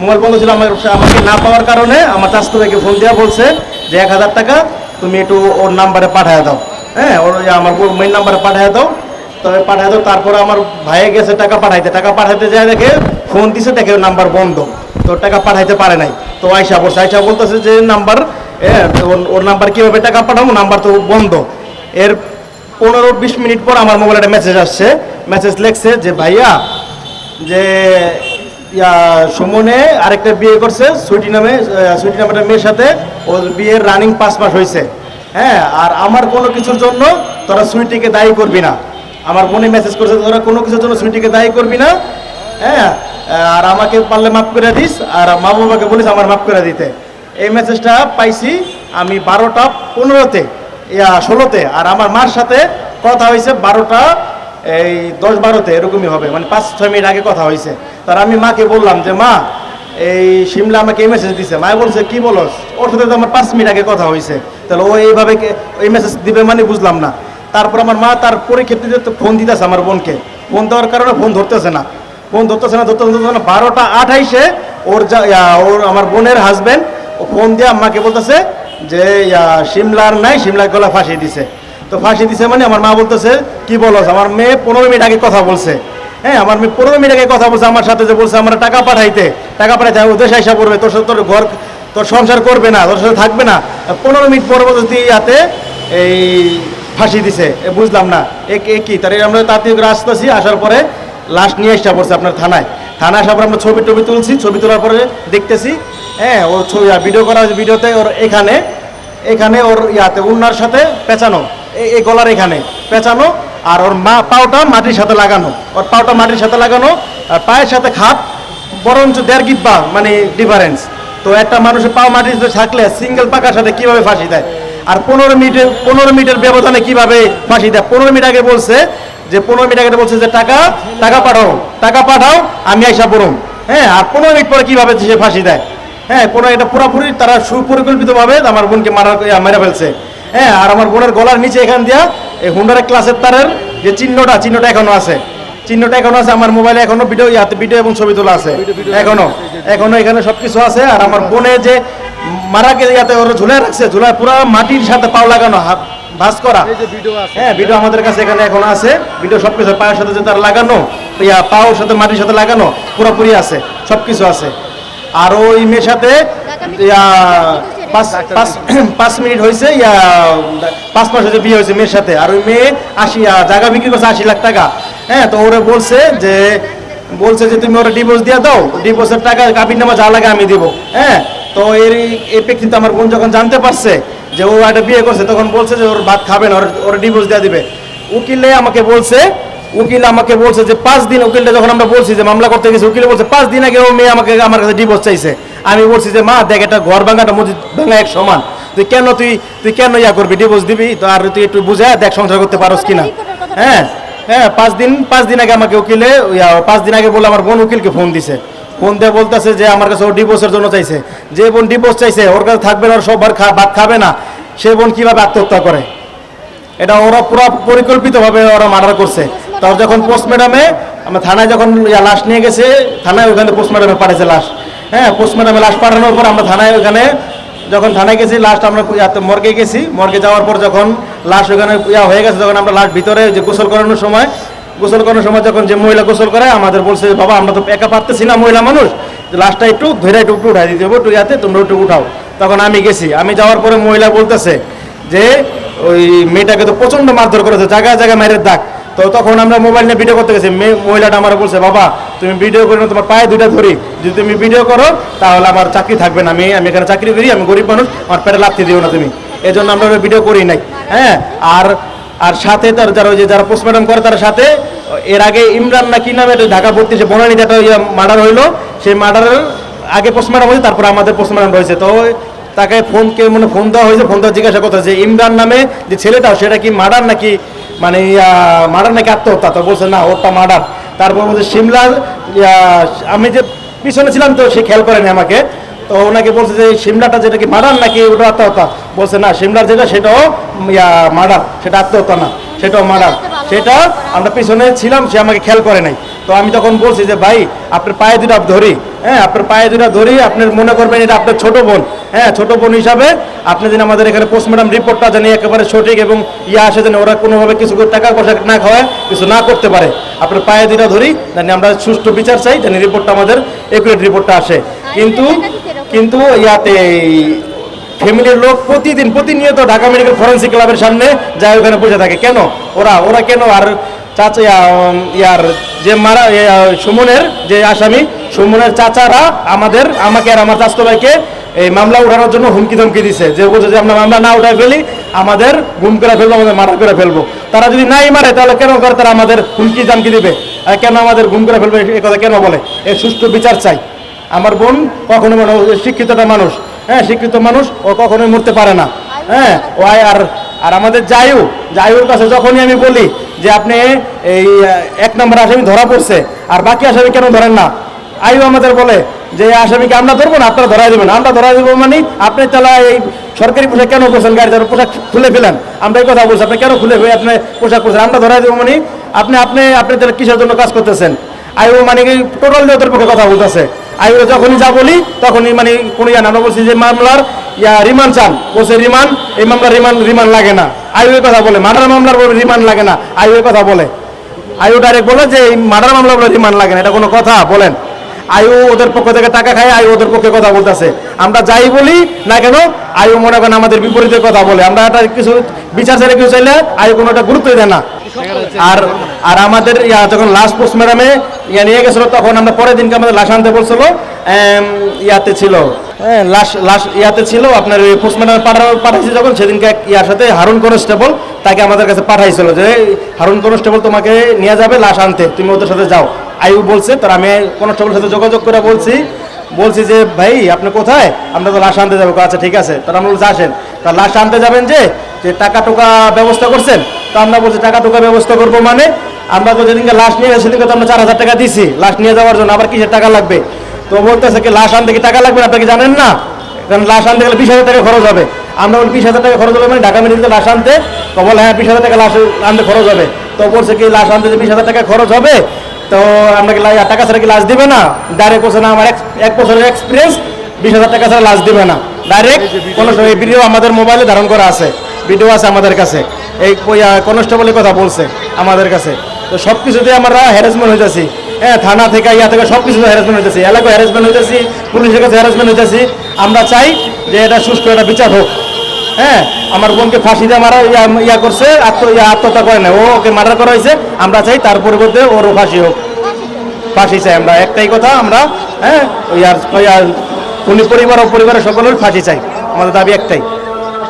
Mobile বন্ধ ছিল আমার আমাকে না পাওয়ার কারণে আমার চাস্তো ভাইকে ফোন দেওয়া বলছে যে এক হাজার টাকা তুমি একটু ওর নাম্বারে পাঠিয়ে দাও। হ্যাঁ ওর আমার মেইন নাম্বারে পাঠিয়ে দাও। তবে পাঠিয়ে দাও, তারপরে আমার ভাইয়ে গেছে টাকা পাঠাইতে। টাকা পাঠাইতে যায় দেখে ফোন দিছে, দেখে নাম্বার বন্ধ। তো টাকা পাঠাইতে পারে নাই। তো আয়সা বলছে আয়সা বলতেছে যে নাম্বার হ্যাঁ ওর নাম্বার কীভাবে টাকা পাঠাবো? নাম্বার তো বন্ধ। এর পনেরো বিশ মিনিট পর আমার মোবাইলে একটা মেসেজ আসছে। মেসেজ লেখছে যে, ভাইয়া, যে সুমনে আরেকটা বিয়ে করছে, সুইটি নামে সুইটি নামে মেয়ের সাথে। ওর বিয়ের রানিং পাঁচ মাস হয়েছে। হ্যাঁ আর আমার কোনো কিছুর জন্য তোরা সুইটিকে দায়ী করবি না। আমার বোনে মেসেজ করছে, তোরা কোনো কিছুর জন্য সুইটিকে দায়ী করবি না। হ্যাঁ আর আমাকে পারলে মাফ করে দিস, আর মা বাবাকে বলিস আমার মাফ করে দিতে। এই মেসেজটা পাইছি আমি বারোটা পনেরোতে, ইয়া, ষোলোতে। আর আমার মার সাথে কথা হয়েছে বারোটা এই দশ বারোতে এরকমই হবে। মানে পাঁচ, ছয় মিনিট আগে কথা হয়েছে। তার আমি মাকে বললাম যে, মা, এই সিমলা আমাকে এই মেসেজ দিছে। মা বলছে, কি বলস? ওর সাথে তো আমার পাঁচ মিনিট আগে কথা হয়েছে। তাহলে ও এইভাবে এই মেসেজ দিবে মানে বুঝলাম না। তারপর আমার মা তার পরীক্ষিত ফোন দিতেছে আমার বোনকে। ফোন দেওয়ার কারণে ফোন ধরতেছে না। ফোন ধরতেছে না ধরতে ধরতেছে না। বারোটা আঠাইশে ওর যা ওর আমার বোনের হাজবেন্ড ও ফোন দিয়ে আম্মাকে বলতেছে যে সিমলার নাই, সিমলার গলা ফাঁসিয়ে দিছে। তো ফাঁসি দিছে মানে আমার মা বলতেছে, কি বলো আমার মেয়ে পনেরো মিনিট আগে কথা বলছে। হ্যাঁ আমার মেয়ে পনেরো মিনিট আগে কথা বলছে, আমার সাথে যে বলছে, আমার টাকা পাঠাইতে টাকা পাঠাইতে ওদের হিসাব করবে তোর সাথে তোর ঘর, তোর সংসার করবে না, তোর সাথে থাকবে না। পনেরো মিনিট পরবর্তী ইয়াতে এই ফাঁসি দিছে। বুঝলাম না, এ কি তার আমরা করে আসতেছি, আসার পরে লাস্ট নিয়ে আসতে পড়ছে আপনার থানায়। থানায় আসার পরে আমরা ছবি টবি তুলছি, ছবি তোলার পরে দেখতেছি হ্যাঁ ওর ছবি ভিডিও করা ভিডিওতে ওর এখানে এখানে ওর ইয়াতে উন্নার সাথে পেঁচানো। এই- গলার এখানে পেঁচানো আর ওর মা পাওটা মাটির সাথে লাগানো। ওর পাওটা মাটির সাথে লাগানো, আর পায়ের সাথে খাপ, বরঞ্চ দেড় গিব্বা মানে ডিফারেন্স তো একটা মানুষের পাও মাটির সাথে থাকলে সিঙ্গেল পাকার সাথে কীভাবে ফাঁসি দেয়? আর পনেরো মিনিটের পনেরো মিনিটের ব্যবধানে কীভাবে ফাঁসি দেয়? পনেরো মিনিট আগে বলছে যে, পনেরো মিনিট আগে বলছে যে, টাকা টাকা পাঠাও টাকা পাঠাও, আমি আইসা পড়ুম। হ্যাঁ আর পনেরো মিনিট পরে কীভাবে সে ফাঁসি দেয়? হ্যাঁ কোনো এটা পুরোপুরি তারা সুপরিকল্পিতভাবে আমার বোনকে মারা মেরে ফেলছে। হ্যাঁ আর আমার বোনের গলার নিচে এখান দিয়া এই হুন্ডারের ক্লাসের তারের যে চিহ্নটা চিহ্নটা এখনও আছে। চিহ্নটা এখনও আছে আমার মোবাইলে এখনও ভিডিও ইয়াতে ভিডিও এবং ছবি তোলা আছে। এখনও এখনও এখানে সবকিছু আছে আর আমার বোনে যে মারা গেছে ইয়াতে ওরা ঝুলে রাখছে ঝুলায় পুরো মাটির সাথে পাও লাগানো হাত ভাস করা। হ্যাঁ ভিডিও আমাদের কাছে এখানে এখন আছে। ভিডিও সব কিছু পায়ের সাথে যে তার লাগানো ইয়া পাওয়ার সাথে মাটির সাথে লাগানো পুরোপুরি আছে সব কিছু আছে। আর ওই মেয়ের সাথে ইয়া, পাঁচ মিনিট হয়েছে ইয়া, পাঁচ মাস হয়েছে বিয়ে হয়েছে মেয়ের সাথে। আর ওই মেয়ে আশি জায়গা বিক্রি করছে আশি লাখ টাকা। হ্যাঁ তো ওরা বলছে যে বলছে যে, তুমি ওরা ডিভোর্স দিয়ে দাও। ডিভোর্সের টাকা, কাবির নামা যা লাগে আমি দিব। হ্যাঁ তো এর এই প্রেক্ষিতে আমার বোন যখন জানতে পারছে যে ও একটা বিয়ে করছে, তখন বলছে যে, ওর ভাত খাবে না, ওর ওর ডিভোর্স দিয়ে দিবে। উকিলে আমাকে বলছে, উকিল আমাকে বলছে যে, পাঁচ দিন, উকিলটা যখন আমরা বলছি যে, মামলা করতে গেছি, উকিল বলছে, পাঁচ দিন আগে ও মেয়ে আমাকে, আমার কাছে ডিভোর্স চাইছে। আমি বলছি যে মা দেখ এটা ঘর ভাঙাটা মসজিদ ভাঙা এক সমান। তুই কেন তুই তুই কেন ইয়া করবি? ডিভোর্স দিবি? তো আর তুই একটু বুঝে দেখ সংসার করতে পারোস কিনা। হ্যাঁ হ্যাঁ পাঁচ দিন পাঁচ দিন আগে আমাকে উকিলে পাঁচ দিন আগে বলে আমার বোন উকিলকে ফোন দিছে। ফোন দিয়ে বলতেছে যে আমার কাছে ও ডিভোর্সের জন্য চাইছে। যে বোন ডিভোর্স চাইছে ওর কাছে থাকবে না ওর সব ভাত খা- ভাত খাবে না। সে বোন কীভাবে আত্মহত্যা করে? এটা ওরা পুরো পরিকল্পিতভাবে ওরা মার্ডার করছে। তার যখন পোস্টম্যাডামে আমার থানায় যখন লাশ নিয়ে গেছে থানায় ওখানে পোস্টম্যাডামে পাঠিয়েছে লাশ। হ্যাঁ পোস্টম্যাডামে লাশ পাঠানোর পর আমরা থানায় ওখানে যখন থানায় গেছি লাস্ট আমরা মর্গে গেছি। মর্গে যাওয়ার পর যখন লাশ ওখানে ইয়া হয়ে গেছে, তখন আমরা লাশ ভিতরে যে গোসল করানোর সময়, গোসল করানোর সময় যখন যে মহিলা গোসল করে, আমাদের বলছে, বাবা, আমরা তো একা পারতেছি না, মহিলা মানুষ। লাশটা একটু ধরে একটু উঠাই দিতে হবে, একটু ইয়াতে তোমরা একটু উঠাও। তখন আমি গেছি। আমি যাওয়ার পরে মহিলা বলতেছে যে, ওই মেয়েটাকে তো প্রচণ্ড মারধর করেছে, জায়গায় জায়গায় মায়ের দাগ। তো তখন আমরা মোবাইল নিয়ে ভিডিও করতে গেছি। মেয়ে মহিলাটা আমার বলছে, বাবা তুমি ভিডিও করে না তোমার পায়ে দুইটা ধরি। যদি তুমি ভিডিও করো, তাহলে আমার চাকরি থাকবে না। আমি আমি এখানে চাকরি করি, আমি গরিব মানুষ, আমার পেটে লাথি দিও না তুমি। এই জন্য আমরা ভিডিও করি নাই। হ্যাঁ? আর আর সাথে তার যারা ওই যে যারা পোস্টমর্টম করে, তার সাথে, এর আগে ইমরান না কি নামে ঢাকা ভর্তি, সে বনানীতে একটা মার্ডার হইল, সেই মার্ডারের আগে পোস্টমর্টম হয়েছে, তারপর আমাদের পোস্টমর্টম রয়েছে। তো তাকে ফোন কে মানে ফোন দেওয়া হয়েছে ফোন দেওয়া জিজ্ঞাসা করতে যে ইমরান নামে যে ছেলেটা, সেটা কি মার্ডার নাকি মানে মার্ডার নাকি আত্মহত্যা? তো বলছে, না, ওরটা মার্ডার তারপর বলছে সিমলার আমি যে পিছনে ছিলাম তো সে খেয়াল করেনি আমাকে। তো ওনাকে বলছে যে, সিমলাটা যেটা কি মার্ডার নাকি ওটা আত্মহত্যা? বলছে, না, সিমলার যেটা সেটাও, ইয়া, মার্ডার। সেটা আত্মহত্যা না, সেটাও মার্ডার। সেটা আমরা পিছনে ছিলাম, সে আমাকে খেয়াল করে নাই। তো আমি তখন বলছি যে, ভাই, আপনার পায়ে দুটো ধরি। হ্যাঁ আপনার পায়ে দুটা ধরি, আপনার মনে করবেন এটা আপনার ছোট বোন। হ্যাঁ ছোট বোন হিসাবে আপনি যেন আমাদের এখানে পোস্টমর্টম রিপোর্টটা জানি একেবারে সঠিক এবং ইয়ে আসে যেন ওরা কোনোভাবে কিছু করে টাকা পয়সা না খাওয়ায় কিছু না করতে পারে। আপনার পায়ে দুটা ধরি জানি আমরা সুষ্ঠু বিচার চাই জানি রিপোর্টটা আমাদের একুরেট রিপোর্টটা আসে। কিন্তু কিন্তু ইয়াতে ফ্যামিলির লোক প্রতিদিন প্রতিনিয়ত ঢাকা মেডিকেল ফরেন্সিক ক্লাবের সামনে যায় ওখানে বসে থাকে। কেন? ওরা ওরা কেন? আর চাচা ইয়ার যে মারা সুমনের যে আসামি সুমনের চাচারা আমাদের আমাকে আর আমার চাস্তো ভাইকে এই মামলা উঠানোর জন্য হুমকি ধমকি দিছে। যে বলছে যে আমরা মামলা না উঠাই ফেলি, আমাদের গুম করে ফেলব, আমাদের মারা করে ফেলব। তারা যদি নাই মারে, তাহলে কেন করে তারা আমাদের হুমকি ধমকি দিবে? কেন আমাদের গুম করে ফেলবে, এ কথা কেন বলে? এর সুষ্ঠু বিচার চাই। আমার বোন কখনো শিক্ষিতটা মানুষ। হ্যাঁ শিক্ষিত মানুষ, ও কখনোই মরতে পারে না। হ্যাঁ ও আর আর আমাদের জায়ু। জায়ুর কাছে যখনই আমি বলি যে আপনি এই এক নম্বর আসামি ধরা পড়ছে, আর বাকি আসামি কেন ধরেন না? আয়ু আমাদের বলে যে আসামিকে আমরা ধরবো না, আপনারা ধরাই দেবেন। আমরা ধরাই দেবো মানে আপনি তাহলে এই সরকারি পোশাক কেন করছেন গাড়ি পোশাক খুলে ফেলেন। আমরা এই কথা বলছি, আপনি কেন খুলে ফেলে আপনি পোশাক করছেন আমরা ধরাই দেবো মানে আপনি আপনি আপনি তাহলে কিসের জন্য কাজ করতেছেন? আইও মানে কি টোটাল ওদের পক্ষে কথা বলতেছে। আইও যখনই যা বলি, তখনই মানে কোনো ইয়া আমরা বলছি যে মামলার ইয়া রিমান্ড চান। বলছে রিমান্ড, এই মামলার রিমান্ড রিমান্ড লাগে না। আইও কথা বলে, মার্ডার মামলার রিমান্ড লাগে না। আইও কথা বলে। আইও ডাইরেক্ট বলে যে এই মার্ডার বলে রিমান্ড লাগে না। এটা কোনো কথা, বলেন। আয়ু ওদের পক্ষ থেকে টাকা খায়, আয়ু ওদের পক্ষে কথা বলতেছে। আমরা যাই বলি না কেন, আয়ু মনে করেন আমাদের বিপরীতে কথা বলে। আমরা একটা কিছু বিচার ছেড়ে কিছু চাইলে আয়ু কোনো একটা গুরুত্বই দেয় না। আর আর আমাদের ইয়া যখন লাস্ট পোস্ট ম্যাডামে ইয়া নিয়ে গেছিল, তখন আমরা পরের দিনকে আমাদের লাশ আনতে বলছিল ইয়াতে ছিল। হ্যাঁ লাশ লাশ ইয়াতে ছিল, আপনার ওই পোস্টম্যাডামে পাঠাইছি যখন, সেদিনকে এক ইয়ার সাথে হারুন কনস্টেবল তাকে আমাদের কাছে পাঠাইছিল যে হারুন কনস্টেবল তোমাকে নিয়ে যাবে লাশ আনতে, তুমি ওদের সাথে যাও। আয়ু বলছে, তার আমি কনস্টেবলের সাথে যোগাযোগ করে বলছি। বলছি যে, ভাই, আপনি কোথায়? আমরা তো লাশ আনতে যাব। আচ্ছা ঠিক আছে। তার আমরা বলছি, আসেন। তা লাশ আনতে যাবেন যে যে টাকা টোকা ব্যবস্থা করছেন, তো আমরা বলছি টাকা টোকা ব্যবস্থা করব মানে? আমরা তো যেদিনকে লাশ নিয়ে সেদিনকে তো আমরা চার হাজার টাকা দিছি। লাশ নিয়ে যাওয়ার জন্য আবার কিসের টাকা লাগবে? তো বলতেছে কি, লাশ আনতে কি টাকা লাগবে? না আপনি কি জানেন না? কারণ লাশ আনতে গেলে বিশ হাজার টাকা খরচ হবে। আমরা বলি, বিশ হাজার টাকা খরচ হবে মানে ঢাকা মেডিকেল লাশ আনতে? তো বলে হ্যাঁ বিশ হাজার টাকা লাশ আনতে খরচ হবে। তো বলছে কি, লাশ আনতে যে বিশ হাজার টাকা খরচ হবে তো আমরা কি টাকা ছাড়া কি লাশ দিবে না? ডাইরেক্ট বলছে, না, আমার এক- বছরের এক্সপিরিয়েন্স বিশ হাজার টাকা ছাড়া লাশ দিবে না। ডাইরেক্ট সময় ভিডিও আমাদের মোবাইলে ধারণ করা আছে। ভিডিও আছে আমাদের কাছে। এই কনস্টেবলের কথা বলছে আমাদের কাছে। তো সব কিছুতে আমরা হ্যারাসমেন্ট হইতেছি হ্যাঁ থানা থেকে, ইয়া থেকে সব কিছুতে হ্যারাসমেন্ট হইতেছি এলাকায় হ্যারাসমেন্ট হইতেছি পুলিশের কাছে হ্যারাসমেন্ট হইতেছি আমরা চাই যে এটা সুষ্ঠু একটা বিচার হোক। হ্যাঁ আমার বোনকে ফাঁসি দিয়ে মারা ইয়া করছে, আত্ম আত্মহত্যা করে না ও ওকে মার্ডার করা হয়েছে, আমরা চাই তার পরিবর্তে ওরও ফাঁসি হোক। ফাঁসি চাই আমরা, একটাই কথা, আমরা হ্যাঁ আর উনি পরিবার ও পরিবারের সকলের ফাঁসি চাই। আমাদের দাবি একটাই।